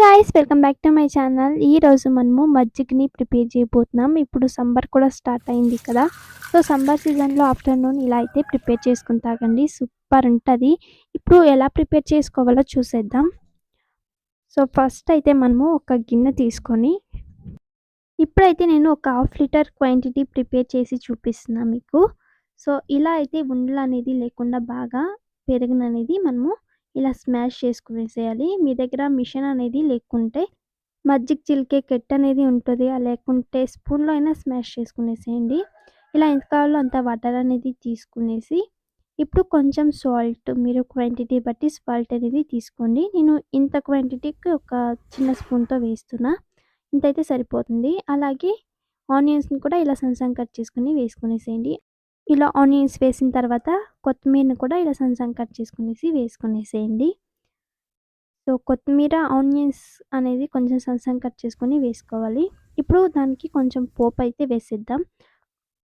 Guys welcome back to my channel ఈరోజు మనము మజ్జిగని prepare చేయబోతున్నాం. ఇప్పుడు సంబర్ కూడా స్టార్ట్ అయింది కదా. సో సమ్మర్ సీజన్లో ఆఫ్టర్నూన్ ఇలా అయితే ప్రిపేర్ చేసుకుని తాగండి. సూపర్ ఉంటుంది. ఇప్పుడు ఎలా ప్రిపేర్ చేసుకోవాలో చూసేద్దాం. సో ఫస్ట్ అయితే మనము ఒక గిన్నె తీసుకొని ఇప్పుడైతే నేను ఒక హాఫ్ లీటర్ క్వాంటిటీ ప్రిపేర్ చేసి చూపిస్తున్నాను మీకు. సో ఇలా అయితే ఉండలు అనేది లేకుండా బాగా పెరుగుననేది మనము ఇలా స్మాష్ చేసుకునేసేయాలి. మీ దగ్గర మిషన్ అనేది లేకుంటే మజ్జిగ చిలికే కెట్ అనేది ఉంటుంది. లేకుంటే స్పూన్లో అయినా స్మాష్ చేసుకునేసేయండి. ఇలా ఎంత కావాలో అంత వాటర్ అనేది తీసుకునేసి ఇప్పుడు కొంచెం సాల్ట్ మీరు క్వాంటిటీ బట్టి సాల్ట్ అనేది తీసుకోండి. నేను ఇంత క్వాంటిటీకి ఒక చిన్న స్పూన్తో వేస్తున్నా. ఇంత అయితే సరిపోతుంది. అలాగే ఆనియన్స్ని కూడా ఇలా సన్సన్ కట్ చేసుకుని వేసుకునేసేయండి. ఇలా ఆనియన్స్ వేసిన తర్వాత కొత్తిమీరని కూడా ఇలా సన్సన్ కట్ చేసుకునేసి వేసుకునేసేయండి. సో కొత్తిమీర ఆనియన్స్ అనేది కొంచెం సన్సన్ కట్ చేసుకొని వేసుకోవాలి. ఇప్పుడు దానికి కొంచెం పోపు అయితే వేసేద్దాం.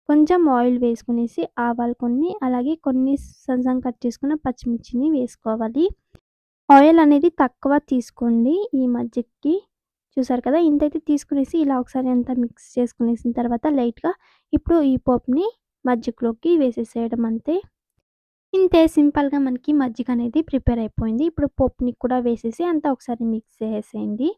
కొంచెం ఆయిల్ వేసుకునేసి ఆవాలు కొన్ని అలాగే కొన్ని సన్సన్ కట్ చేసుకున్న పచ్చిమిర్చిని వేసుకోవాలి. ఆయిల్ అనేది తక్కువ తీసుకోండి ఈ మజ్జిగకి చూసారు కదా ఇంతైతే తీసుకునేసి ఇలా ఒకసారి అంతా మిక్స్ చేసుకునేసిన తర్వాత లైట్గా ఇప్పుడు ఈ పోపుని మజ్జిగలోకి వేసేసేయడం అంతే. ఇంతే సింపుల్గా మనకి మజ్జిగ అనేది ప్రిపేర్ అయిపోయింది. ఇప్పుడు పప్పుని కూడా వేసేసి అంతా ఒకసారి మిక్స్ చేసేయండి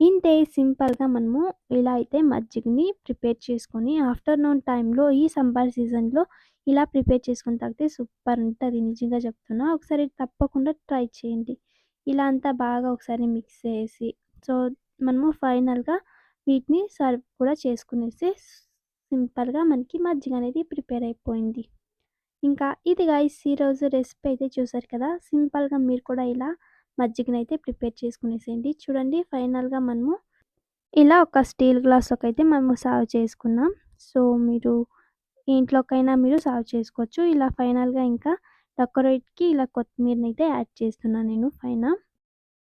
ఇంతే సింపుల్గా మనము ఇలా అయితే మజ్జిగని ప్రిపేర్ చేసుకొని ఆఫ్టర్నూన్ టైంలో ఈ సమ్మర్ సీజన్లో ఇలా ప్రిపేర్ చేసుకొని తాగితే సూపర్ ఉంటుంది. నిజంగా చెప్తున్నా ఒకసారి తప్పకుండా ట్రై చేయండి. ఇలా అంతా బాగా ఒకసారి మిక్స్ చేసి సో మనము ఫైనల్గా వీటిని సర్వ్ కూడా చేసుకునేసి సింపుల్గా మనకి మజ్జిగ అనేది ప్రిపేర్ అయిపోయింది. ఇంకా ఇది గాయస్ ఈరోజు రెసిపీ అయితే చూసారు కదా సింపుల్గా మీరు కూడా ఇలా మజ్జిగనైతే ప్రిపేర్ చేసుకునేసేయండి. చూడండి ఫైనల్గా మనము ఇలా ఒక స్టీల్ గ్లాస్లోకి అయితే మనము సర్వ్ చేసుకున్నాం. సో మీరు ఇంట్లోకైనా మీరు సర్వ్ చేసుకోవచ్చు. ఇలా ఫైనల్గా ఇంకా డెకరేట్కి ఇలా కొత్తిమీరని అయితే యాడ్ చేస్తున్నాను నేను పైన.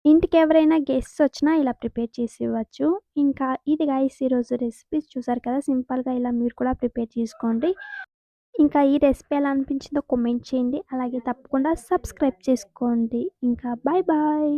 ఇంటికి ఎవరైనా గెస్ట్స్ వచ్చినా ఇలా ప్రిపేర్ చేసి ఇవ్వచ్చు. ఇంకా ఇది గాయస్ ఈరోజు రెసిపీస్ చూసారు కదా సింపుల్గా ఇలా మీరు కూడా ప్రిపేర్ చేసుకోండి. ఇంకా ఈ రెసిపీ ఎలా అనిపించిందో కామెంట్ చేయండి. అలాగే తప్పకుండా సబ్స్క్రైబ్ చేసుకోండి. ఇంకా బాయ్ బాయ్